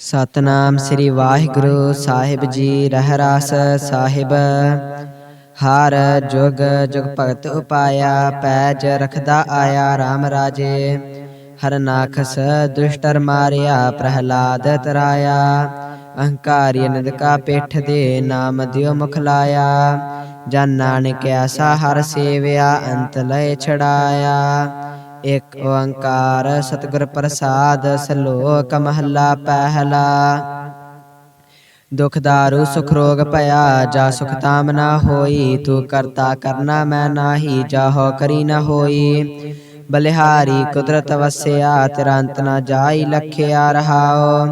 ਸਤਨਾਮ ਸ੍ਰੀ ਵਾਹਿਗੁਰੂ ਸਾਹਿਬ ਜੀ ਰਹਿਰਾਸ ਸਾਹਿਬ। ਹਰ ਜੁਗ ਜੁਗ ਭਗਤ ਉਪਾਇਆ, ਪੈਜ ਰਖਦਾ ਆਇਆ RAM ਰਾਜੇ। ਹਰਨਾਖਸ ਦੁਸ਼ਟਰ ਮਾਰਿਆ, ਪ੍ਰਹਲਾਦ ਤਰਾਇਆ। ਅਹੰਕਾਰੀ ਨਿਦਕਾ ਪਿੱਠ ਦੇ ਨਾਮ ਦਿਓ ਮੁਖ ਲਾਇਆ। ਜਨ ਨਾਨਕ ਐਸਾ ਹਰ ਸੇਵਿਆ, ਅੰਤ ਲਏ ਛੜਾਇਆ ਇਕ ਓੰਕਾਰ ਸਤਿਗੁਰ ਪ੍ਰਸਾਦ ਸਲੋਕ ਮਹੱਲਾ ਪਹਿਲਾ। ਦੁਖ ਦਾਰੂ ਸੁਖ ਰੋਗ ਭਇਆ, ਜਾ ਸੁਖ ਤਾਮ ਨਾ ਹੋਈ, ਤੂੰ ਕਰਤਾ ਕਰਨਾ ਮੈਂ ਨਾਹੀ ਜਾਹੋ ਕਰੀ ਨਾ ਹੋਈ। ਬਲਿਹਾਰੀ ਕੁਦਰਤ ਵਸਿਆ ਤੇਰਾ ਅੰਤ ਨਾ ਜਾਈ, ਲਖਿਆ ਰਹਾਓ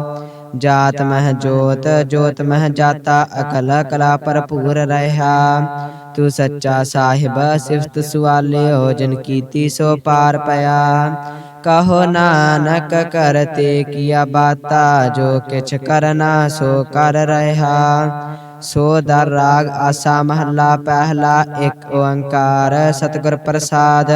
ਜਾਤ ਮਹਿ ਜੋਤ ਜੋਤ ਮਹਿ ਜਾਤਾ, ਅਕਲ ਕਲਾ ਭਰਪੂਰ ਰਹਾ। ਤੂੰ ਸੱਚਾ ਸਾਹਿਬ, ਸਿਫਤ ਸੁਆਲਿਓ, ਜਨ ਕੀਤੀ ਸੋ ਪਾਰ ਪਿਆ। ਕਹੋ ਨਾਨਕ ਕਰਤੇ ਕੀਆ ਬਾਤਾ, ਜੋ ਕਿਛ ਕਰਨਾ ਸੋ ਕਰ ਰਹਾ। ਸੋ ਦਰ ਰਾਗ ਆਸਾ ਮਹੱਲਾ, ਪਹਿਲਾ ਇੱਕ ਓੰਕਾਰ, ਸਤਿਗੁਰ ਪ੍ਰਸਾਦ।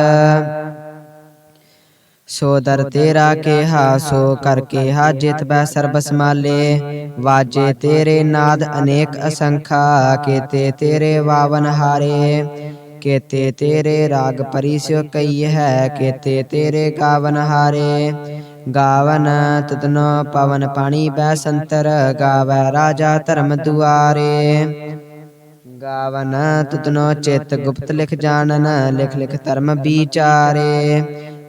ਸੋ ਦਰ ਤੇਰਾ ਕਿਹਾ ਸੋ ਕਰ ਕਿਹਾ ਜਿਤ ਬੈ ਸਰਬ ਸਮਾਲੇ ਵਾਜੇ ਤੇਰੇ ਨਾਦ ਅਨੇਕ ਅਸੰਖਾ। ਕੇਤੇ ਤੇਰੇ ਵਾਵਨ ਹਾਰੇ। ਕੇਤੇ ਤੇਰੇ ਰਾਗ ਪਰਿਸਿਓ ਕਈ ਹੈ। ਕੇਤੇ ਤੇਰੇ ਗਾਵਨ ਹਾਰੇ। ਗਾਵਨ ਤਤਨੋ ਪਵਨ ਪਾਣੀ ਬੈ ਸੰਤਰ। ਗਾਵੈ ਰਾਜਾ ਧਰਮ ਦੁਆਰੇ। ਗਾਵਨ ਤੁਤਨੋ ਚਿਤ ਗੁਪਤ ਲਿਖ ਜਾਣਨ। ਲਿਖ ਲਿਖ ਧਰਮ ਵਿਚਾਰੇ।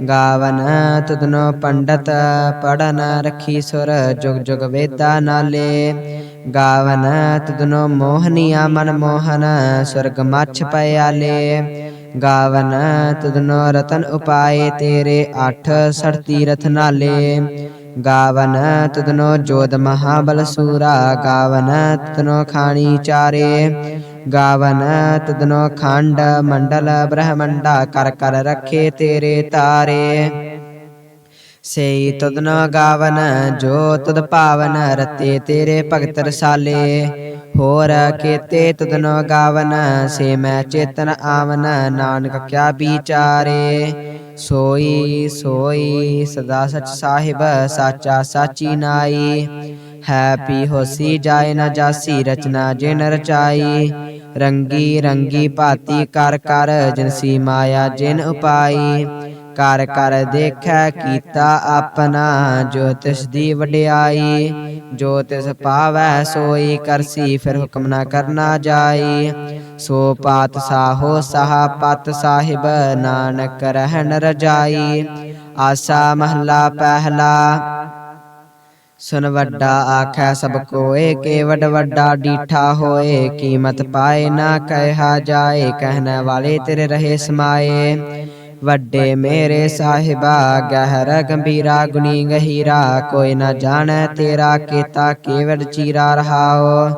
ਗਾਵਨ ਤੁਧਨੋ ਪੰਡਤ, ਪੜਨ ਰਖੀ ਸੁਰ, ਜੁਗ ਜੁਗ ਵੇਦਾ ਨਾਲੇ। ਗਾਵਨ ਤੁਧਨੋ ਮੋਹਨੀਆ ਮਨ ਮੋਹਨ, ਸੁਰਗ ਮੱਛ ਪਿਆਲੇ ਗਾਵਨ ਤਦਨੋ ਰਤਨ ਉਪਾਏ ਤੇਰੇ, ਅੱਠ ਸੜ ਤੀਰਥ ਨਾਲੇ। ਗਾਵਨ ਤਦਨੋ ਜੋਦ ਮਹਾਬਲ ਸੂਰਾ ਗਾਵਨ ਤਦਨੋ ਖਾਣੀ ਚਾਰੇ। ਗਾਵਨ ਤਦਨੋ ਖੰਡ ਮੰਡਲ ਬ੍ਰਹਮੰਡਾ ਕਰ ਕਰ ਰੱਖੇ ਤੇਰੇ ਤਾਰੇ। ਸਈ ਤਦਨੋ ਗਾਵਨ, ਜੋ ਤਦ ਪਾਵਨ, ਰਤੇ ਤੇਰੇ ਭਗਤ ਰਸਾਲੇ। ਹੋਰ ਕੀਤੇ ਤਦਨੋ ਗਾਵਨ, ਸੇ ਮੈਂ ਚੇਤਨ ਆਵਨ, ਨਾਨਕ ਕਿਆ ਵਿਚਾਰੇ। ਸੋਈ ਸੋਈ, ਸਦਾ ਸਚ ਸਾਹਿਬ, ਸਾਚਾ ਸਾਚੀ ਨਾਈ। ਹੈ ਪੀ ਹੋਸੀ ਜਾਏ ਨਾ ਜਾਸੀ, ਰਚਨਾ ਜਿਨ ਰਚਾਈ। ਰੰਗੀ ਰੰਗੀ ਭਾਤੀ ਕਰ ਕਰ ਜਨਸੀ ਮਾਇਆ ਜਿਨ ਉਪਾਈ। ਕਰ ਕਰ ਦੇਖੈ ਕੀਤਾ ਆਪਣਾ ਜੋ ਤਿਸ ਦੀ ਵਡਿਆਈ। ਜੋ ਤਿਸ ਪਾਵੈ ਸੋਈ ਕਰਸੀ ਫਿਰ ਹੁਕਮ ਨਾ ਕਰਨਾ ਜਾਈ। ਸੋ ਪਾਤ ਸਾਹੋ ਸਹਾ ਪਤ ਸਾਹਿਬ ਨਾਨਕ ਰਹਿਣ ਰਜਾਈ। ਆਸਾ ਮਹਲਾ ਪਹਿਲਾ ਸੁਨ ਵੱਡਾ ਆਖੈ ਸਭ ਕੋਏ ਕੇਵਡ ਵੱਡਾ ਡੀਠਾ ਹੋਏ, ਕੀਮਤ ਪਾਏ ਨਾ ਕਹਿਆ ਜਾਏ, ਕਹਿਣ ਵਾਲੇ ਤੇਰੇ ਰਹੇ ਸਮਾਏ। ਵੱਡੇ ਮੇਰੇ ਸਾਹਿਬਾ, ਗਹਿਰ ਗੰਭੀਰਾ, ਗੁਣੀ ਗਹੀਰਾ, ਕੋਈ ਨਾ ਜਾਣੈ ਤੇਰਾ ਕੀਤਾ ਕੇਵੜ ਚੀਰਾ ਰਹਾਓ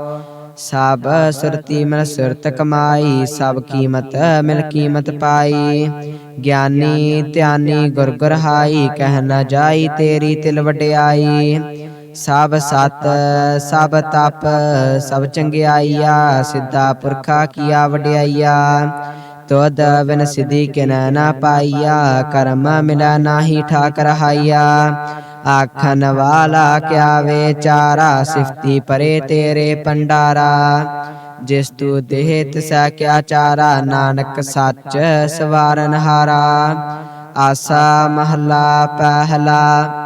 ਸਭ ਸੁਰਤੀ ਮਨ ਸੁਰਤ ਕਮਾਈ, ਸਭ ਕੀਮਤ ਮਿਲ ਕੀਮਤ ਪਾਈ। ਗਿਆਨੀ ਧਿਆਨੀ ਗੁਰ ਗੁਰ ਕਹਿ ਨਾ ਜਾਈ ਤੇਰੀ ਤਿਲ ਵਡਿਆਈ। ਸਭ ਸਤ, ਸਭ ਤਪ, ਸਭ ਚੰਗਿਆਈਆ, ਸਿੱਧਾ ਪੁਰਖਾ ਕੀਆ ਵਡਿਆਈਆ। ਤੋਦ ਬਿਨ ਸਿਧੀ ਕਿਨ ਨਾ ਪਾਈਆ, ਕਰਮ ਮਿਲਾ ਨਾਹੀ ਠਾਕ ਰਹਾਈਆ ਆਖਨ ਵਾਲਾ ਕਿਆ ਵਿਚਾਰਾ, ਸਿਫਤੀ ਪਰੇ ਤੇਰੇ ਪੰਡਾਰਾ ਜਿਸ ਤੂ ਦੇਹ ਤਿਸੈ ਕਿਆ ਚਾਰਾ, ਨਾਨਕ ਸੱਚ ਸਵਾਰਨ ਹਾਰਾ। ਆਸਾ ਮਹੱਲਾ ਪਹਿਲਾ।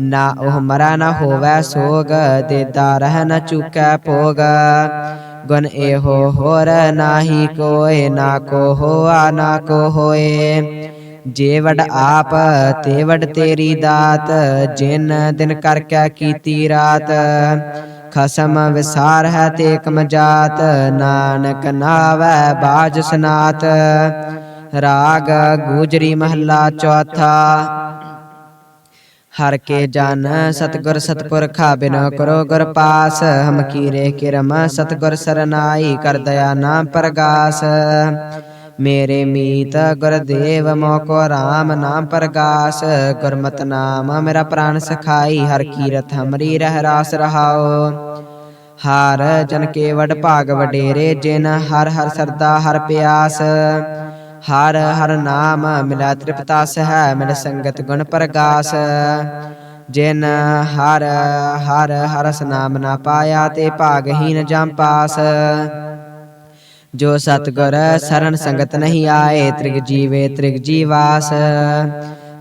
ਨਾ ਉਹ ਮਰਾ ਨਾ ਹੋਵੇ ਸੋਗ ਦੇਦਾ ਰਹਿ ਨਾ ਚੁਕੈ ਭੋਗ। ਗੁਣ ਇਹੋ ਹੋਰ ਨਾਹੀ ਕੋਏ, ਨਾ ਕੋ ਹੋਆ, ਨਾ ਕੋ ਹੋਏ। ਜੇ ਵਡ ਆਪ, ਤੇ ਵਡ ਤੇਰੀ ਦਾਤ, ਜਿਨ ਦਿਨ ਕਰ ਕੈ ਕੀਤੀ ਰਾਤ। ਖਸਮ ਵਿਸਾਰ ਹੈ ਤੇ ਕਮ ਜਾਤ, ਨਾਨਕ ਨਾਵੈ ਬਾਜ ਸਨਾਤ। ਰਾਗ, ਗੂਜਰੀ ਮਹੱਲਾ ਚੌਥਾ। ਹਰ ਕੇ ਜਨ ਸਤਗੁਰ ਸਤਪੁਰਖਾ ਬਿਨੋ ਕਰੋ ਗੁਰ ਪਾਸ, ਹਮ ਕੀਰੇ ਕਿਰਮ ਸਤਗੁਰ ਸਰਨਾਈ ਕਰ ਦਇਆ ਨਾਮ ਪ੍ਰਗਾਸ। ਮੇਰੇ ਮੀਤ ਗੁਰਦੇਵ ਮੋਕੋ RAM ਨਾਮ ਪ੍ਰਗਾਸ, ਗੁਰਮਤ ਨਾਮ ਮੇਰਾ ਪ੍ਰਾਨ ਸਖਾਈ, ਹਰ ਕੀਰਤ ਹਮਰੀ ਰਹਿ ਰਾਸ ਰਹਾਓ ਹਰ ਜਨ ਕੇ ਵਡ ਭਾਗ ਵਡੇਰੇ, ਜਿਨ ਹਰ ਹਰ ਸਰਦਾ ਹਰ ਪਿਆਸ। ਹਰ ਹਰ ਨਾਮ ਮਿਲਾ ਤ੍ਰਿਪਤਾਸ ਹੈ ਮਿਲ ਸੰਗਤ ਗੁਣ ਪ੍ਰਗਾਸ। ਜਿਨ ਹਰ ਹਰ ਹਰਸ ਨਾਮ ਨਾ ਪਾਇਆ ਤੇ ਭਾਗਹੀਨ ਜਮ ਪਾਸ। ਜੋ ਸਤਗੁਰ ਸ਼ਰਨ ਸੰਗਤ ਨਹੀਂ ਆਏ, ਤ੍ਰਿਗ ਜੀਵੇ ਤ੍ਰਿਗ ਜੀਵਾਸ।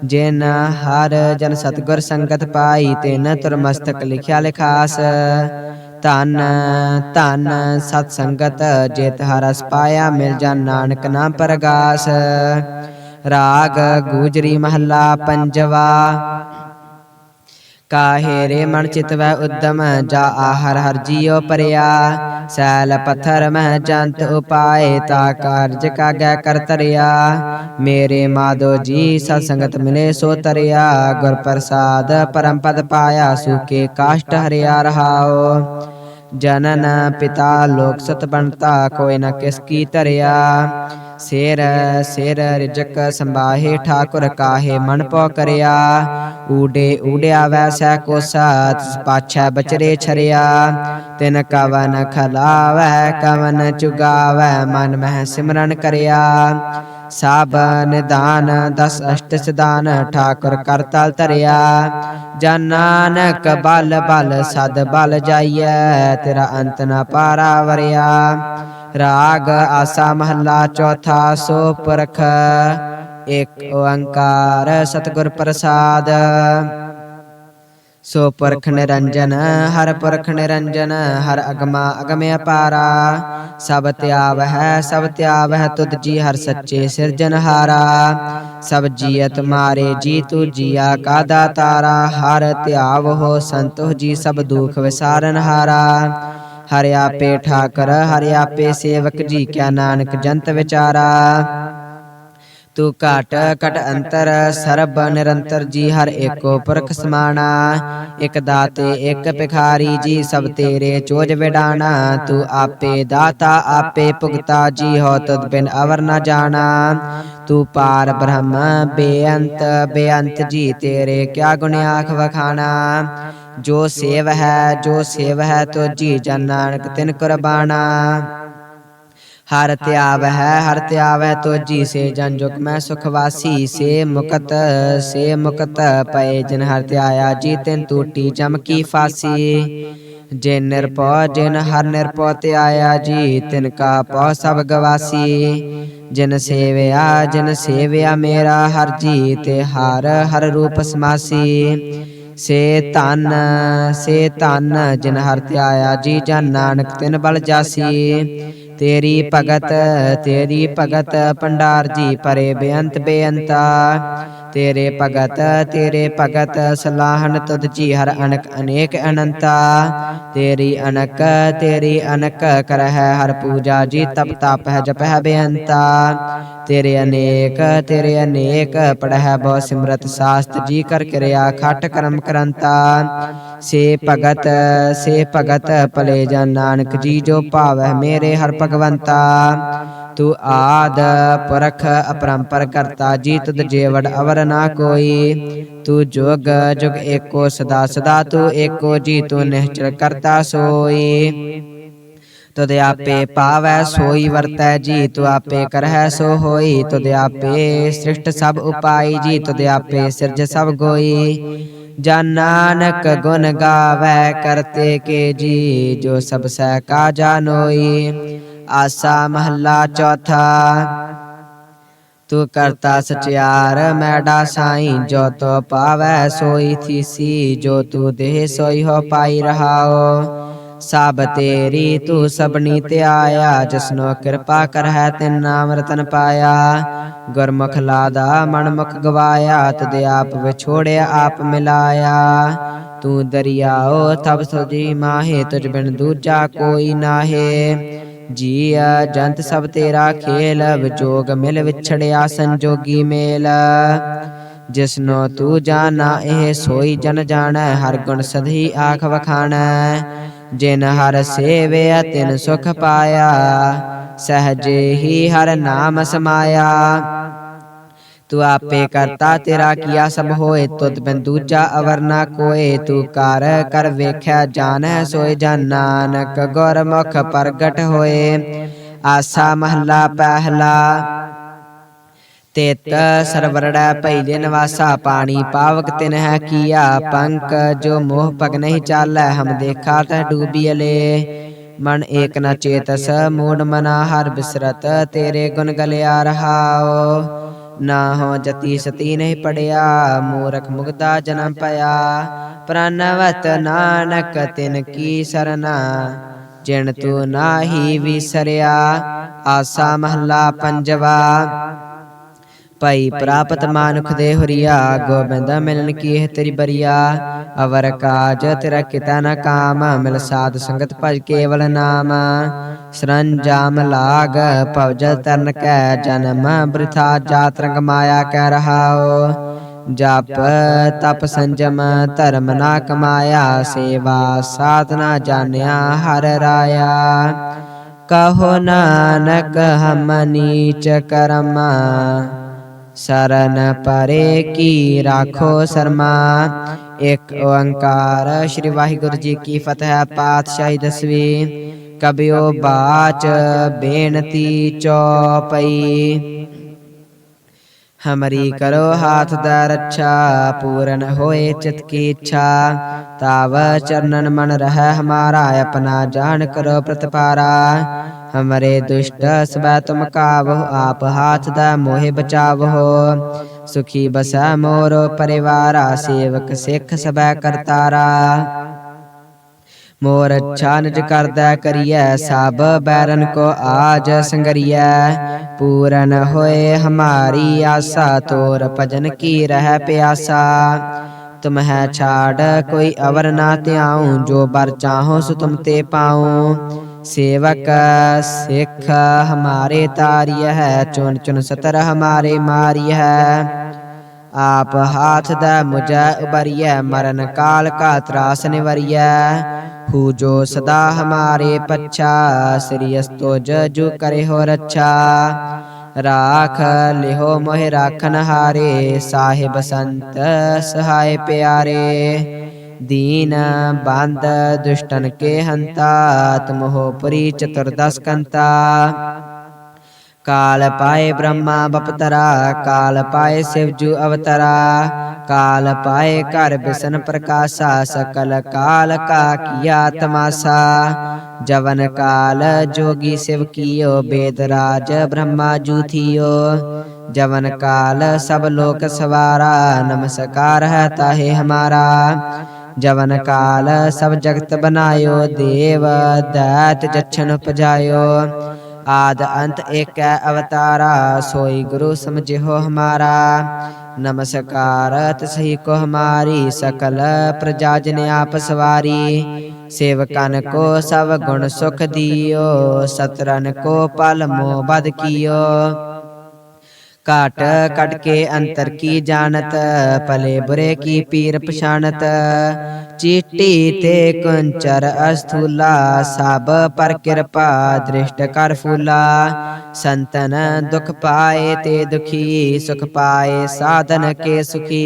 ਜਿਨ ਹਰ ਜਨ ਸਤਗੁਰ ਸੰਗਤ ਪਾਈ, ਤਿਨ ਤੁਰ ਮਸਤਕ ਲਿਖਿਆ ਲਿਖਾਸ। ਧਨ ਧਨ ਸਤ ਸੰਗਤ ਜਿਤ ਹਰਸ ਪਾਇਆ ਮਿਲ ਜਾ ਨਾਨਕ ਨਾਮ ਪ੍ਰਗਾਸ। ਰਾਗ ਗੂਜਰੀ ਮਹੱਲਾ ਪੰਜਵਾ, ਕਾਹੇ ਰੇ ਮਨ ਚਿਤ ਉਦਮ, ਜਾ ਆਹਰ ਹਰ ਜੀਉ ਪਰਿਆ। ਸੈਲ ਪੱਥਰ ਮਹਿ ਜੰਤ ਉਪਾਏ, ਤਾ ਕਾਰਜ ਕਾਗੈ ਕਰ ਤਰਿਆ। ਮੇਰੇ ਮਾਧੋ ਜੀ, ਸਤ ਸੰਗਤ ਮਿਲੇ ਸੋ ਤਰਿਆ। ਗੁਰ ਪ੍ਰਸਾਦ ਪਰਮ ਪਦ ਪਾਇਆ ਸੁਕੇ ਕਾਸ਼ਟ ਹਰਿਆ ਰਹਾਓ ਜਨਨ ਪਿਤਾ ਲੋਕ ਸਤ ਬਣਤਾ ਕੋਈ ਨ ਕਿਸ ਕੀ ਧਰਿਆ। ਸਿਰ ਸਿਰ ਰਿਜਕ ਸੰਭਾਹੇ, ਠਾਕੁਰ ਕਾਹੇ, ਮਨ ਪੋ ਕਰਿਆ। ਊਡੇ ਊੜਿਆ ਵੈਸੈ ਕੋ ਸਾਤ ਪਾਛੈ ਬਚਰੇ ਛਰਿਆ। ਤਿਨ ਕਵਨ ਖਲਾਵੈ, ਕਵਨ ਚੁਗਾਵੈ, ਮਨ ਮਹਿ ਸਿਮਰਨ ਕਰਿਆ। ਸਭ ਨਿਦਾਨ ਦਸ ਅਸ਼ਟ ਸਿਦਾਨ ਠਾਕੁਰ ਕਰਤਲ ਧਰਿਆ। ਜਨ ਨਾਨਕ ਬਲ ਬਲ, ਸਦ ਬਲ ਜਾਈਐ, ਤੇਰਾ ਅੰਤ ਨ ਪਾਰਾ ਵਰਿਆ। ਰਾਗ ਆਸਾ ਮਹੱਲਾ ਚੌਥਾ ਸੋ ਪੁਰਖ ਏਕ ਓੰਕਾਰ ਸਤਿਗੁਰ ਪ੍ਰਸਾਦ। ਸੋ ਪੁਰਖ ਨਿਰੰਜਨ, ਹਰ ਪੁਰਖ ਨਿਰੰਜਨ, ਹਰ ਅਗਮਾ ਅਗਮ ਅਪਾਰਾ। ਸਭ ਤਿਆਵ ਹੈ ਸਭ ਤਿਆਵ ਹੈ ਤੁਧ ਜੀ ਹਰ ਸੱਚੇ ਸਿਰਜਨਹਾਰਾ ਸਭ ਜੀਅ ਮਾਰੇ ਜੀ ਤੂ ਜੀਆ ਕਾ ਦਾਤਾਰਾ। ਹਰ ਤਿਆਵ ਹੋ ਸੰਤੋਖ ਜੀ ਸਭ ਦੁਖ ਵਿਸਾਰਨ ਹਾਰਾ। ਹਰਿ ਆਪੇ ਠਾਕਰ ਹਰਿ ਆਪੇ ਸੇਵਕ ਜੀ ਕਿਆ ਨਾਨਕ ਜੰਤ ਵਿਚਾਰਾ। ਤੂੰ ਘਟ ਘਟ ਅੰਤਰ, ਸਰਬ ਨਿਰੰਤਰ ਜੀ ਹਰ ਏਕੋ ਪੁਰਖ ਸਮਾਣਾ। ਇਕ ਦਾਤੇ, ਇਕ ਭਿਖਾਰੀ ਜੀ ਸਭ ਤੇਰੇ ਚੋਜ ਵਿਡਾਣਾ। ਤੂੰ ਆਪੇ ਦਾਤਾ, ਆਪੇ ਭੁਗਤਾ ਜੀ ਹੋ ਤਦ ਬਿਨ ਅਵਰ ਨ ਜਾਣਾ। ਤੂੰ ਪਾਰ ਬ੍ਰਹਮ, ਬੇਅੰਤ ਬੇਅੰਤ ਜੀ ਤੇਰੇ ਕਿਆ ਗੁਣ ਆਖ ਵਖਾਣਾ। ਜੋ ਸੇਵ ਹੈ, ਜੋ ਸੇਵ ਹੈ, ਤੋ ਜੀ ਜਨ ਨਾਨਕ ਤਿਨ ਕੁਰਬਾਨਾ। ਹਰ ਧਿਆਵ ਹੈ, ਹਰ ਧਿਆਵ ਹੈ, ਤੋ ਜੀ ਸੇ ਜਨ ਜੁਗ ਮੈਂ ਸੁਖ ਵਾਸੀ। ਸੇ ਮੁਕਤ ਸੇ ਮੁਕਤ ਪਏ ਜਿਨ ਹਰ ਧਿਆਇਆ ਜੀ ਤਿਨ ਟੂਟੀ ਜਮ ਕੀ ਫਾਸੀ। ਜਿਨ ਨਿਰਭਉ, ਜਿਨ ਹਰ ਨਿਰਭਉ ਤੇ ਆਇਆ ਜੀ ਤਿਨ ਕਾ ਪਉ ਸਭ ਗਵਾਸੀ। ਜਿਨ ਸੇਵਿਆ ਜਿਨ ਸੇਵਿਆ ਮੇਰਾ ਹਰ ਜੀ ਤੇ ਹਰ ਹਰ ਰੂਪ ਸਮਾਸੀ। ਸੇ ਧਨ ਸੇ ਧਨ ਜਿਨ ਹਰ ਧਿਆਇਆ, ਜੀ ਜਨ ਨਾਨਕ ਤਿਨ ਬਲ ਜਾਸੀ। ਤੇਰੀ ਭਗਤ ਤੇਰੀ ਭਗਤ, ਭੰਡਾਰ ਜੀ ਪਰੇ ਬੇਅੰਤ ਬੇਅੰਤਾ। ਤੇਰੇ ਭਗਤ ਤੇਰੇ ਭਗਤ ਸਲਾਹਨ ਤੁਧ ਜੀ ਹਰ ਅਨਕ ਅਨੇਕ ਅਨੰਤਾ। ਤੇਰੀ ਅਨਕ ਤੇਰੀ ਅਨਕ ਕਰਹਿ ਹਰ ਪੂਜਾ ਜੀ ਤਪ ਤਪ ਹੈ ਜਪ ਹੈ ਬੇਅੰਤਾ। ਤੇਰੇ ਅਨੇਕ ਤੇਰੇ ਅਨੇਕ ਪੜਹਿ ਬਹੁ ਸਿਮਰਤ ਸਾਸਤ ਜੀ ਕਰ ਕਿਰਿਆ ਖਟ ਕਰਮ ਕਰੰਤਾ। ਸੇ ਭਗਤ ਸੇ ਭਗਤ ਭਲੇ ਜਨ ਨਾਨਕ ਜੀ ਜੋ ਭਾਵ ਹੈ ਮੇਰੇ ਹਰ ਭਗਵੰਤਾ। ਤੂੰ ਆਦ ਪੁਰਖ ਅਪਰੰਪਰ ਕਰਤਾ ਜੀ ਤੁਧ ਜੀਵੜ ਅਵਰ ਨਾ ਕੋਈ ਤੂੰ ਜੁਗ ਜੁਗ ਏਕੋ ਸਦਾ ਸਦਾ ਤੂੰ ਏਕੋ ਜੀ ਤੂੰ ਨਿਹਚਲ ਕਰਤਾ ਸੋਈ ਤੁਧ ਆਪੇ ਪਾਵੈ ਸੋਈ ਵਰਤੈ ਜੀ ਤੂੰ ਆਪੇ ਕਰਹਿ ਸੋ ਹੋਈ ਤੁਧ ਆਪੇ ਸ੍ਰਿਸ਼ਟ ਸਭ ਉਪਾਈ ਜੀ ਤੁਧ ਆਪੇ ਸਿਰਜ ਸਭ ਗੋਈ ਜਨ ਨਾਨਕ ਗੁਣ ਗਾਵੈ ਕਰਤੇ ਕੇ ਜੀ ਜੋ ਸਭ ਸਹਿ ਕਾ ਜਾਨੋਈ ਆਸਾ ਮਹੱਲਾ ਚੌਥਾ। ਤੂੰ ਕਰਤਾ ਸਚਿਆਰ, ਮੈਡਾ ਸਾਈ ਜੋ ਤੋ ਪਾਵੈ ਸੋਈ ਥੀਸੀ, ਜੋ ਤੂੰ ਦੇਹ ਸੋਈ ਹੋ ਪਾਈ ਰਹਾਓ। ਸਭ ਤੇਰੀ ਤੂੰ ਸਭਨੀ ਤੇ ਆਇਆ, ਜਿਸਨੋ ਕਿਰਪਾ ਕਰ ਹੈ ਤਿਨ ਨਾਮ ਰਤਨ ਪਾਇਆ। ਗੁਰਮੁਖ ਲਾਦਾ ਮਨਮੁਖ ਗਵਾਇਆ, ਤਦ ਆਪ ਵਿਛੋੜਿਆ, ਆਪ ਮਿਲਾਇਆ। ਤੂੰ ਦਰਿਆਓ, ਤਬ ਸਜੀ ਮਾਹੇ ਤੁਝ ਬਿਨ ਦੂਜਾ ਕੋਈ ਨਾਹੇ। ਜੀਆ ਜੰਤ ਸਭ ਤੇਰਾ ਖੇਲ, ਵਿਜੋਗ ਮਿਲ, ਵਿਛੜਿਆ ਸੰਜੋਗੀ ਮੇਲ। ਜਿਸਨੋ ਤੂੰ ਜਾਣਾ, ਇਹ ਸੋਈ ਜਨ ਜਾਣੈ, ਹਰ ਗੁਣ ਸਧੀ ਆਖ ਵਖਾਣੈ। ਜਿਨ ਹਰ ਸੇਵਿਆ, ਤਿਨ ਸੁਖ ਪਾਇਆ, ਸਹਜੇ ਹੀ ਹਰ ਨਾਮ ਸਮਾਇਆ। ਤੂੰ ਆਪੇ ਕਰਤਾ ਤੇਰਾ ਕੀਆ ਸਭ ਹੋਏ ਤੁਧ ਬਿਨ ਦੂਜਾ ਅਵਰ ਨਾ ਕੋਏ ਤੂੰ ਕਰ ਕਰ ਵੇਖਿਆ ਜਾਣੈ ਸੋਏ ਜਾਨ ਨਾਨਕ ਗੁਰਮੁਖ ਪ੍ਰਗਟ ਹੋਏ ਆਸਾ ਮਹਲਾ ਪਹਿਲਾ ਤਿਤ ਸਰਵਰੜਾ ਪਹਿਲੇ ਨਿਵਾਸਾ ਪਾਣੀ ਪਾਵਕ ਤਿਨ ਹੈ ਕੀਆ ਪੰਕ ਜੋ ਮੋਹ ਪਗ ਨਹੀਂ ਚਾਲੈ ਹਮ ਦੇਖਾ ਤਹ ਡੂਬੀਲੇ ਮਨ ਏਕ ਨ ਚੇਤਸ ਮੂੜ ਮਨਾ ਹਰ ਬਿਸਰਤ ਤੇਰੇ ਗੁਣ ਗਲਿਆ ਰਹਾਓ ਨਾ ਹੋ ਜਤੀ ਸਤੀ ਨਹੀਂ ਪੜਿਆ, ਮੂਰਖ ਮੁਗਦਾ ਜਨਮ ਪਿਆ। ਪ੍ਰਣਵਤ ਨਾਨਕ ਤਿਨ ਕੀ ਸਰਨਾ ਜਿਣ ਤੂੰ ਨਾਹੀ ਵਿਸਰਿਆ, ਆਸਾ ਮਹਲਾ ਪੰਜਵਾ। ਭਈ ਪ੍ਰਾਪਤ ਮਾਨੁਖ ਦੇ ਹੁਰੀਆ ਗੋਬਿੰਦ ਮਿਲਨ ਕੀ ਹੈ ਤੇਰੀ ਬਰੀਆ? ਅਵਰ ਕਾਜ ਤੇਰਾ ਕਿਤਾ ਨ ਕਾਮ ਮਿਲ ਸਾਧ ਸੰਗਤ ਭਜ ਕੇਵਲ ਨਾਮ। ਸਰੰਜਾਮ ਲਾਗ ਭਵਜਲ ਤਰਨ ਕੈ ਜਨਮ ਬ੍ਰਿਥਾ ਜਾਤ ਰੰਗ ਮਾਇਆ ਕਹਿ ਰਹਾਓ। ਜਪ ਤਪ ਸੰਜਮ ਧਰਮ ਨਾ ਕਮਾਇਆ ਸੇਵਾ ਸਾਧਨਾ ਜਾਣਿਆ ਹਰ ਰਾਇਆ। ਕਹੋ ਨਾਨਕ ਹਮ ਨੀਚ ਕਰਮਾ। ਸਰਨ ਪਰੇ ਕੀ ਰਾਖੋ ਸਰਮਾ। ਇੱਕ ਓੰਕਾਰ, ਸ੍ਰੀ ਵਾਹਿਗੁਰੂ ਜੀ ਕੀ ਫਤਿਹ, ਪਾਤਸ਼ਾਹੀ ਦਸਵੀਂ। ਕਬਿਓ ਬਾਚ, ਬੇਨਤੀ ਚੌਪਈ। ਹਮਰੀ ਕਰੋ ਹਾਥ ਦਾ ਰੱਛਾ, ਪੂਰਨ ਹੋਏ ਚਿਤ ਕੀ ਇੱਛਾ। ਤਾਵ ਚਰਨਨ ਮਨ ਰਹਿ, ਹਮਾਰਾ ਆਪਣਾ ਜਾਣ ਕਰੋ ਪ੍ਰਤਪਾਰਾ। ਹਮਰੇ ਦੁਸ਼ਟ ਸਬੈ ਤੁਮ ਕਾਵੋ ਆਪ ਹਾਥ ਦਾ ਮੋਹਿ ਬਚਾਵੋ ਸੁਖੀ ਬਸੈ ਮੋਰ ਪਰਿਵਾਰਾ ਸੇਵਕ ਸਿੱਖ ਸਬੈ ਕਰਤਾਰਾ ਮੋਰ ਅੱਛਾ ਨਿਜ ਕਰਦਾ ਕਰੀਐ ਸਭ ਬੈਰਨ ਕੋ ਆਜ ਸੰਗਰੀਐ ਪੂਰਨ ਹੋਏ ਹਮਾਰੀ ਆਸਾ ਤੋਰ ਭਜਨ ਕੀ ਰਹਿ ਪਿਆਸਾ ਤੁਮ ਹੈ ਛਾੜ ਕੋਈ ਅਵਰ ਨਾ ਧਿਆਉ ਜੋ ਬਰ ਚਾਹੋ ਸੋ ਤੁਮ ਤੇ ਪਾਉ ਸੇਵਕ, ਸਿੱਖ, ਹਮਾਰੇ ਤਾਰਿਯ ਹੈ ਚੁਨ ਚੁਨ ਸਤਰ ਹਮਾਰੇ ਮਾਰਿਯ ਹੈ। ਆਪ ਹਾਥ ਦਾ ਮੁਝੈ ਉਬਰੀਐ ਮਰਨ ਕਾਲ ਕਾ ਤਰਾਸ ਨਿਵਰੀਐ। ਹੂ ਜੋ ਸਦਾ ਹਮਾਰੇ ਪੱਛਾ, ਸ੍ਰੀ ਅਸਤੋਜ ਜੋ ਕਰੇ ਹੋ ਰੱਛਾ। ਰਾਖ ਲਿਹੋ ਮੋਹਿ ਰਾਖਨ ਹਾਰੇ ਸਾਹਿਬ ਸੰਤ ਸਹਾਇ ਪਿਆਰੇ ਦੀਨ ਬੰਦ ਦੁਸ਼ਟਨ ਕੇ ਹੰਤਾ ਤੁਮਹੋ ਪਰੀ ਚਤੁਰਦਸ ਕੰਤਾ ਕਾਲ ਪਾਏ ਬ੍ਰਹਮਾ ਬਪਤਰਾ ਕਾਲ ਪਾਏ ਸਿਵਜੂ ਅਵਤਰਾ ਕਾਲ ਪਾਏ ਘਰ ਬਿਸਨ ਪ੍ਰਕਾਸ਼ਾ ਸਕਲ ਕਾਲ ਕਾ ਕੀਆ ਤਮਾਸਾ ਜਵਨ ਕਾਲ ਜੋਗੀ ਸਿਵ ਕੀਓ ਬੇਦ ਰਾਜ ਬ੍ਰਹਮਾ ਜੂਥਿਓ ਜਵਨ ਕਾਲ ਸਭ ਲੋਕ ਸਵਾਰਾ ਨਮਸਕਾਰ ਹੈ ਤਾਹੇ ਹਮਾਰਾ ਜਵਨ ਕਾਲ ਸਭ ਜਗਤ ਬਨਾਇਓ ਦੇਵ ਦੈਤ ਜਛਨ ਉਪਜਾਇਓ। ਆਦ ਅੰਤ ਏਕੈ ਅਵਤਾਰਾ, ਸੋਈ ਗੁਰੂ ਸਮਝਿਓ ਹਮਾਰਾ। ਨਮਸਕਾਰ, ਤਸਹੀ ਕੋ ਹਮਾਰੀ, ਸਕਲ ਪ੍ਰਜਾ ਜਨ ਆਪ ਸਵਾਰੀ। ਸੇਵਕਨ ਕੋ ਸਭ ਗੁਣ ਸੁਖ ਦਿਓ, ਸਤਰਨ ਕੋ ਪਲ ਮੋਹ ਬਦ ਕੀਓ। ਕਾਟ ਕਟ ਕੇ ਅੰਤਰ ਕੀ ਜਾਣਤ ਭਲੇ ਬੁਰੇ ਕੀ ਪੀਰ ਪਛਾਨਤ ਚੀਟੀ ਤੇ ਕੁੰਚਰ ਅਸਥੂਲਾ ਸਭ ਪਰ ਕਿਰਪਾ ਦ੍ਰਿਸ਼ਟ ਕਰ ਫੂਲਾ ਸੰਤਨ ਦੁਖ ਪਾਏ ਤੇ ਦੁਖੀ ਸੁਖ ਪਾਏ ਸਾਧਨ ਕੇ ਸੁਖੀ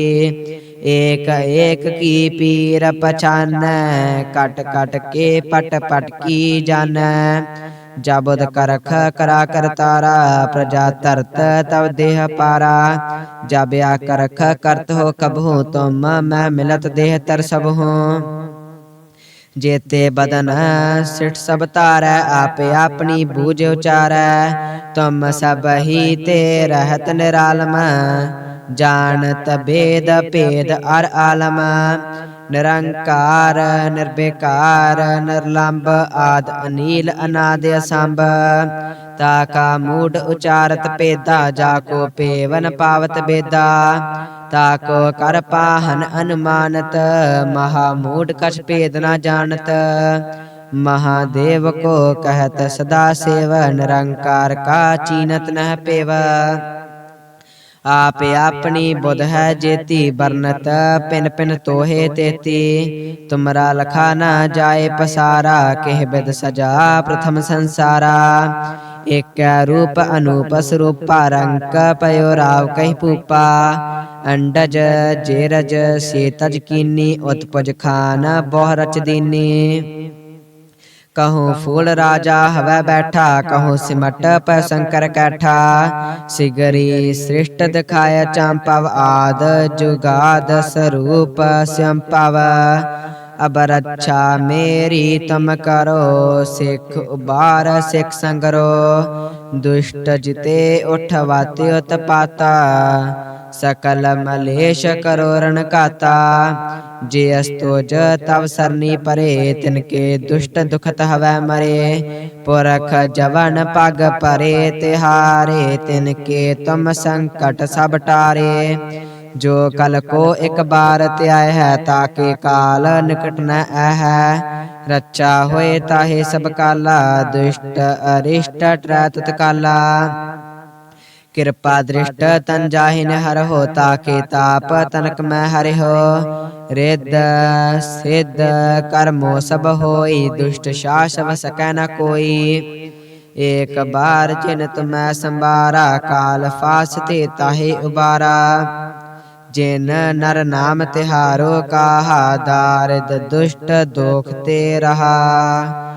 ਏਕ ਏਕ ਕੀ ਪੀਰ ਪਛਾਨੈ ਕਟ ਕਟ ਕੇ ਪਟ ਪਟ ਕੀ ਜਾਣੈ ਜਬਦ ਕਰਖ ਕਰਾ ਕਰ ਤਾਰਾ, ਪ੍ਰਜਾ ਤਰਤ ਤਵ ਦੇਹ ਪਾਰਾ। ਜਬ ਆ ਕਰਖ ਕਰਤ ਹੋ ਕਬਹੂ ਤੁਮ, ਮੈਂ ਮਿਲਤ ਦੇਹ ਤਰ ਸਭ। ਹੋ ਜੇਤੇ ਬਦਨ ਸਿਠ ਸਭ ਤਾਰੈ ਆਪੇ ਆਪਣੀ ਬੂਝ ਉਚਾਰੈ। ਤੁਮ ਸਭ ਹੀ ਤੇ ਰਹਤ ਨਿਰਾਲਮ, ਜਾਣਤ ਬੇਦ ਭੇਦ ਅਰ ਆਲਮ। ਨਿਰੰਕਾਰ ਨਿਰਬੇਕਾਰ ਨਿਰਲੰਭ ਆਦ ਅਨੀਲ ਅਨਾਦ ਅਸੰਭ। ਤਾ ਕਾ ਮੂਡ ਉਚਾਰਤ ਪੇਦਾ ਜਾ ਕੋ ਪੇਵਨ ਪਾਵਤ ਬੇਦਾ। ਤਾ ਕੋ ਕਰ ਪਾਹਨ ਅਨੁਮਾਨਤ, ਮਹਾ ਮੂਡ ਕਛ ਭੇਦ ਨਾ ਜਾਣਤ। ਮਹਾਦੇਵ ਕੋ ਕਹਿਤ ਸਦਾ ਸੇਵ, ਨਿਰੰਕਾਰ ਕਾ ਚੀਨਤ ਨਹਿ ਪੇਵ। ਆਪ ਆਪਣੀ ਬੁਧ ਹੈ ਜੇਤੀ ਬਰਨਤ ਪਿਨ ਪਿਨ ਤੋਹੇ ਤੇਤੀ। ਤੁਮਰਾ ਲਖਾ ਨਾ ਜਾਏ ਪਸਾਰਾ ਕਿਹ ਬਿਦ ਸਜਾ ਪ੍ਰਥਮ ਸੰਸਾਰਾ। ਏਕ ਰੂਪ ਅਨੂਪ ਸਰੂਪਾ ਰੰਕ ਪਇਓ ਰਾਵ ਕਹਿ ਪੂਪਾ ਅੰਡਜ ਜੇਰਜ ਸੇਤਜ ਕੀਨੀ ਉਤਪਜ ਖਾਨ ਬਹੁ ਰਚ ਦੀਨੀ। ਕਹੂੰ ਫੂਲ ਰਾਜਾ ਹਵੈ ਬੈਠਾ ਕਹੂੰ ਸਿਮਟ ਪੈ ਸ਼ੰਕਰ ਕੈਠਾ ਸਿਗਰੀ ਸ੍ਰਿਸ਼ਟ ਦਿਖਾਇ ਚੰਪਵ ਆਦ ਜੁਗਾਦ ਸਰੂਪ ਸੰਪਵ। ਅਬ ਰੱਛਾ ਮੇਰੀ ਤਮ ਕਰੋ ਸਿੱਖ ਉਬਾਰ ਸਿੱਖ ਸੰਗਰੋ। ਦੁਸ਼ਟ ਜਿਤੇ ਉਠਵਾਤੇ ਉਤਪਾਤਾ। ਸਕਲ ਮਲੇਸ਼ ਕਰੋਰਣ ਕਾਤਾ। ਜੇ ਅਸਤੋਜ ਤਵ ਸਰਨੀ ਪਰੇ, ਤਿਨ ਕੇ ਦੁਸ਼ਟ ਦੁਖਤ ਹਵੈ ਮਰੇ। ਪੁਰਖ ਜਵਨ ਪਗ ਪਰੇ, ਤਿਹਾਰੇ, ਤਿਨ ਕੇ ਤੁਮ ਸੰਕਟ ਸਭ ਟਾਰੇ। ਜੋ ਕਲ ਕੋ ਇੱਕ ਬਾਰ ਧਿਆਇ ਹੈ, ਤਾਕੇ ਕਾਲ ਨਿਕਟ ਨ ਹੈ ਰੱਚਾ ਹੋਏ ਤਾਹੇ ਸਭ ਕਾਲਾ, ਦੁਸ਼ਟ ਅਰਿਸ਼ਟ ਟ੍ਰੈ ਤਤਕਾਲਾ ਕਿਰਪਾ ਦ੍ਰਿਸ਼ਟ ਤਨ ਜਾਹਿਨ ਹਰ ਹੋ ਤਾਕੇ ਤਾਪ, ਤਨਕ ਮੈਂ ਹਰਿ ਹੋ ਰਿੱਧ ਸਿੱਧ ਕਰਮੋ ਸਭ ਹੋਈ, ਦੁਸ਼ਟ ਸ਼ਾਸਵ ਸਕੈ ਨ ਕੋਈ। ਏਕ ਬਾਰ ਜਿਨ ਤੁਮੈ ਸੰਭਾਰਾ, ਕਾਲ ਫਾਸ ਤੇ ਤਾਹੇ ਉਬਾਰਾ। ਜਿਨ ਨਰ ਨਾਮ ਤਿਹਾਰੋ, ਕਾਹਾ ਦਾਰਿਦ ਦੁਸ਼ਟ ਦੋਖ ਤੇ ਰਹਾ।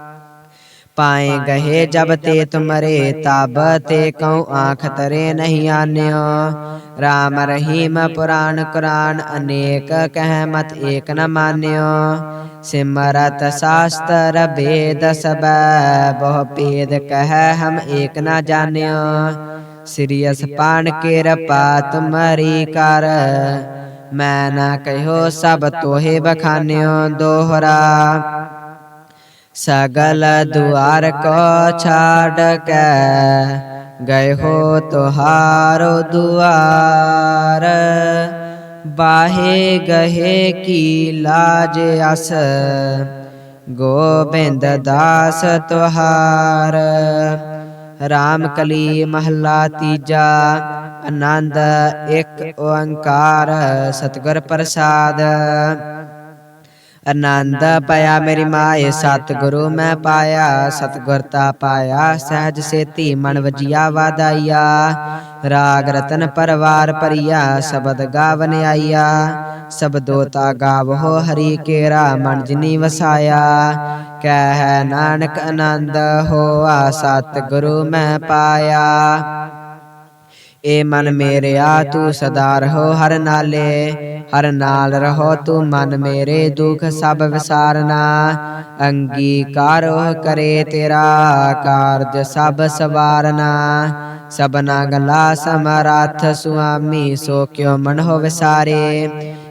ਪਾਏ ਗਏ ਜਬ ਤੇ ਤੁਮਰੇ ਤਬ ਤੇ ਕਉ ਆਂਖ ਤਰੇ ਨਹੀਂ ਆਨਿਓ ਰਾਮ ਰਹੀਮ ਪੁਰਾਣ ਕੁਰਾਨ, ਅਨੇਕ ਕਹਿ ਮਤ ਏਕ ਨ ਮਾਨਿਓ ਸਿਮਰਤ ਸਾਸਤਰ ਭੇਦ ਸਬੈ, ਬਹੁ ਭੇਦ ਕਹਿ ਹਮ ਏਕ ਨ ਜਾਣਿਓ ਸ੍ਰੀ ਅਸਪਾਨ ਕੇ ਰਪਾ ਤੁਮਰੀ ਕਰ, ਮੈਂ ਨਾ ਕਹਿਓ ਸਭ ਤੋਹੇ ਬਖਾਨਿਓ ਦੋਹਰਾ। ਸਗਲ ਦੁਆਰ ਕੋ ਛਾੜ ਕੇ ਗਏ ਹੋ ਤੁਹਾਰੋ ਦੁਆਰ। ਬਾਹੇ ਗਏ ਕੀ ਲਾਜ ਅਸ। ਗੋਬਿੰਦ ਦਾਸ ਤੁਹਾਰ। ਰਾਮ ਕਲੀ ਮਹੱਲਾ ਤੀਜਾ। ਆਨੰਦ ਇੱਕ ਓੰਕਾਰ। ਸਤਿਗੁਰ ਪ੍ਰਸਾਦ। ਆਨੰਦ ਪਾਇਆ ਮੇਰੀ ਮਾਏ ਸਤਿਗੁਰੂ ਮੈਂ ਪਾਇਆ ਸਤਿਗੁਰ ਤਾ ਪਾਇਆ ਸਹਿਜ ਸੇਤੀ ਮਨ ਵਜੀਆ ਵਾਦਾਈਆ ਰਾਗ ਰਤਨ ਪਰਵਾਰ ਪਰਿਆ ਸ਼ਬਦ ਗਾਵਨ ਆਈਆ। ਸਬਦੋ ਤਾ ਗਾਵੋ ਹਰੀ ਕੇਰਾ ਮਨ ਜਿਨੀ ਵਸਾਇਆ। ਕਹਿ ਨਾਨਕ ਆਨੰਦ ਹੋਆ ਸਤਿਗੁਰੂ ਮੈਂ ਪਾਇਆ। ਏ ਮਨ ਮੇਰਿਆ ਤੂੰ ਸਦਾ ਰਹੋ ਹਰ ਨਾਲੇ ਹਰ ਨਾਲ ਰਹੋ ਤੂੰ ਮਨ ਮੇਰੇ ਦੁਖ ਸਭ ਵਿਸਾਰਨਾ। ਅੰਗੀਕਾਰੋ ਕਰੇ ਤੇਰਾ ਕਾਰਜ ਸਭ ਸਵਾਰਨਾ। ਸਬਨਾ ਗਲਾ ਸਮਰੱਥ ਸੁਆਮੀ ਸੋ ਕਿਉ ਮਨ ਹੋ ਵਿਸਾਰੇ?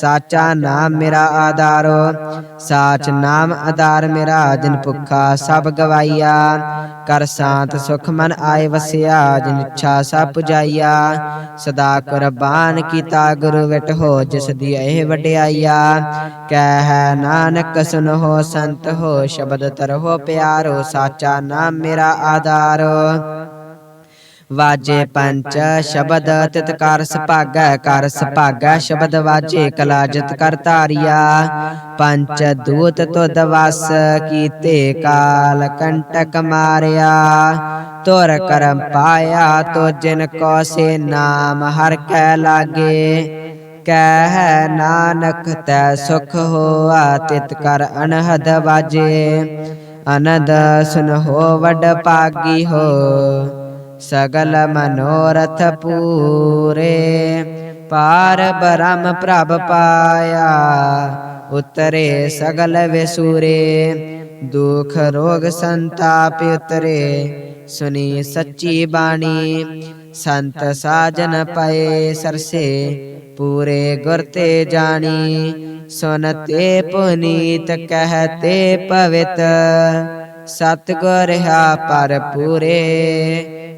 ਸਾਚਾ ਨਾਮ ਮੇਰਾ ਆਧਾਰੋ ਸਾਚ ਨਾਮ ਆਧਾਰ ਮੇਰਾ ਜਿਨ ਭੁੱਖਾ ਸਭ ਗਵਾਈਆ ਕਰ ਸ਼ਾਂਤ ਸੁਖ ਮਨ ਆਏ ਵਸਿਆ, ਜਿਨ ਇੱਛਾ ਸਭ ਪੁਜਾਈਆ ਸਦਾ ਕੁਰਬਾਨ ਕੀਤਾ ਗੁਰੂ ਵਿਟ ਹੋ, ਜਿਸ ਦੀ ਇਹ ਵਡਿਆਈਆ ਕਹਿ ਨਾਨਕ ਸੁਨੋ ਸੰਤ ਹੋ, ਸ਼ਬਦ ਤਰਹੁ ਪਿਆਰੋ, ਸਾਚਾ ਨਾਮ ਮੇਰਾ ਆਧਾਰੋ ਵਾਜੇ ਪੰਚ ਸ਼ਬਦ ਤਿਤ ਕਰ ਸੁਭਾਗੈ ਕਰ ਸੁਭਾਗੈ ਸ਼ਬਦ ਵਾਜੇ ਕਲਾ ਜਿਤ ਕਰ ਧਾਰਿਆ। ਪੰਚ ਦੂਤ ਤੁਧ ਵਸ ਕੀਤੇ ਕਾਲ ਕੰਟਕ ਮਾਰਿਆ। ਤੁਰ ਕਰਮ ਪਾਇਆ ਤੋ ਜਿਨ ਕੋ ਸੇ ਨਾਮ ਹਰ ਕੈ ਲਾਗੇ। ਕਹਿ ਨਾਨਕ ਤੈ ਸੁਖ ਹੋਆ ਤਿਤ ਕਰ ਅਨਹਦ ਵਾਜੇ। ਅਨੰਦ ਸੁਨ ਹੋ ਵਡ ਪਾਗੀ ਹੋ। ਸਗਲ ਮਨੋਰਥ ਪੂਰੇ। ਪਾਰ ਬ੍ਰਹਮ ਪ੍ਰਭ ਪਾਇਆ, ਉਤਰੇ ਸਗਲ ਵਿਸੂਰੇ। ਦੁਖ ਰੋਗ ਸੰਤਾਪ ਉਤਰੇ ਸੁਨੀ ਸੱਚੀ ਬਾਣੀ। ਸੰਤ ਸਾਜਨ ਪਏ ਸਰਸੇ, ਪੂਰੇ ਗੁਰ ਤੇ ਜਾਣੀ। ਸੁਨਤੇ ਪੁਨੀਤ ਕਹਤੇ ਪਵਿੱਤ, ਸਤਗੁਰ ਹਾ ਪਰ ਪੂਰੇ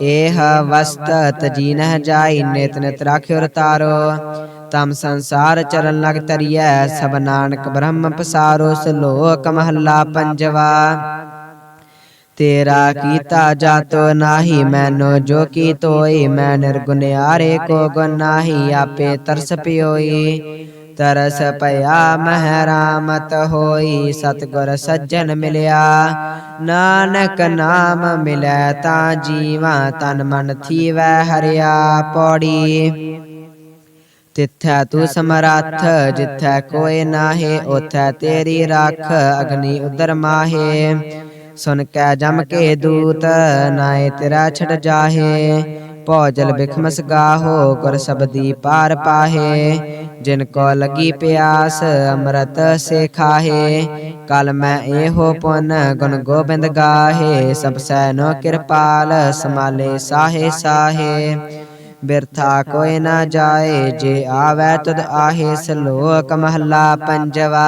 ਇਹ ਵਸਤ ਤਜੀ ਜਾਈ ਨਿਤ ਨਿਤ ਰਾਖਿਓ ਰਤਾਰੋ। ਤਮ ਸੰਸਾਰ ਚਰਨ ਲਗ ਤਰੀਐ, ਸਭ ਨਾਨਕ ਬ੍ਰਹਮ ਪਸਾਰੋ, ਸਲੋਕ ਮਹੱਲਾ ਪੰਜਵਾ। ਤੇਰਾ ਕੀਤਾ ਜਾਤੋ ਨਾਹੀ, ਮੈਨੋ ਜੋ ਕੀ ਤੋਈ ਮੈਂ ਨਿਰਗੁਨਿਆਰੇ ਕੋ ਗੁਣ ਨਾਹੀ, ਆਪੇ ਤਰਸ ਪਿਓਈ। ਤਰਸ ਪਿਆ ਮਹਿ ਰਾਮਤ ਹੋਈ, ਸਤਗੁਰ ਸੱਜਣ ਮਿਲਿਆ। ਨਾਨਕ ਨਾਮ ਮਿਲੈ ਤਾਂ ਜੀਵਾ ਤਨ ਮਨ ਥੀਵੈ ਹਰਿਆ ਪੌੜੀ। ਤਿੱਥੈ ਤੂੰ ਸਮਰੱਥ, ਜਿੱਥੈ ਕੋਈ ਨਾਹੀ ਉਥੈ ਤੇਰੀ ਰੱਖ, ਅਗਨੀ ਉਦਰ ਮਾਹੇ। ਸੁਨ ਕੈ ਜਮ ਕੇ ਦੂਤ ਨਾਏ ਤੇਰਾ ਛੜ ਜਾਹੇ। ਭੋਜਲ ਬਿਖਮਸ ਗਾਹੋ ਗੁਰ ਸਬਦੀ ਪਾਰ ਪਾਹੇ। ਜਿਨ ਕੋ ਲਗੀ ਪਿਆਸ ਅੰਮ੍ਰਿਤ ਸੇ ਖਾਹੇ ਕਲ ਮੈਂ ਇਹੋ ਪੁਨ ਗੁਣ ਗੋਬਿੰਦ ਗਾਹੇ। ਸਭ ਸੈਨੋ ਕਿਰਪਾਲ ਸਮਾਲੇ ਸਾਹੇ ਸਾਹੇ ਬਿਰਥਾ ਕੋਈ ਨਾ ਜਾਏ। ਜੇ ਆਵੈ ਤੁਧ ਆਹੇ। ਸਲੋਕ ਮਹੱਲਾ ਪੰਜਵਾ।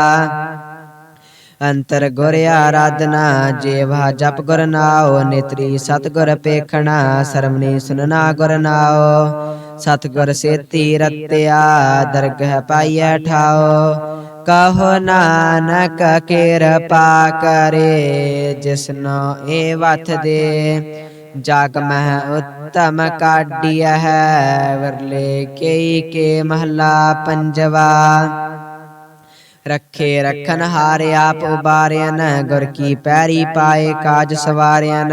ਅੰਤਰ ਗੁਰ ਆਰਾਧਨਾ, ਜੇਵਾ ਜਪ ਗੁਰ ਨਾਉ, ਨੇਤਰੀ ਸਤਗੁਰ ਪੇਖਣਾ ਸਰਮਣੀ ਸੁਨਣਾ ਗੁਰ ਨਾਉ। ਸਤਗੁਰ ਸੇਤੀ ਰਤਿਆ, ਦਰਗਹ ਪਾਈਐ ਠਾਓ ਕਹੋ ਨਾਨਕ ਕਿਰਪਾ ਕਰੇ ਜਿਸਨੋ ਏ ਵਥ ਦੇ। ਜਗ ਮਹਿ ਉੱਤਮ ਕਾਢਿਆ ਹੈ, ਵਰਲੇ ਕਈ ਕੇ ਮਹਲਾ ਪੰਜਵਾ। ਰੱਖੇ ਰਖਨ ਹਾਰ ਆਪ ਉਬਾਰਿਆਨ ਗੁਰ ਕੀ ਪੈਰੀ ਪਾਏ ਕਾਜ ਸਵਾਰਿਆਨ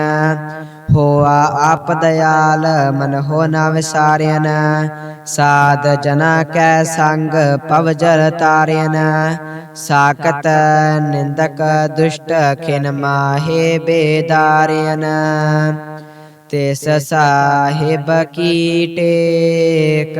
ਹੋਆ ਆਪ ਦਇਆਲ ਮਨ ਹੋ ਨਾ ਵਿਸਾਰਿਆਨ ਸਾਧ ਜਨਾ ਕੈ ਸੰਗ ਪਵ ਜਲ ਤਾਰਿਆਨ ਸਾਕਤ ਨਿੰਦਕ ਦੁਸ਼ਟ ਖਿਨ ਮਾਹੇ ਬੇਦਾਰਿਆਨ ਤਿਸ ਸਾਹਿਬ ਕੀ ਟੇਕ।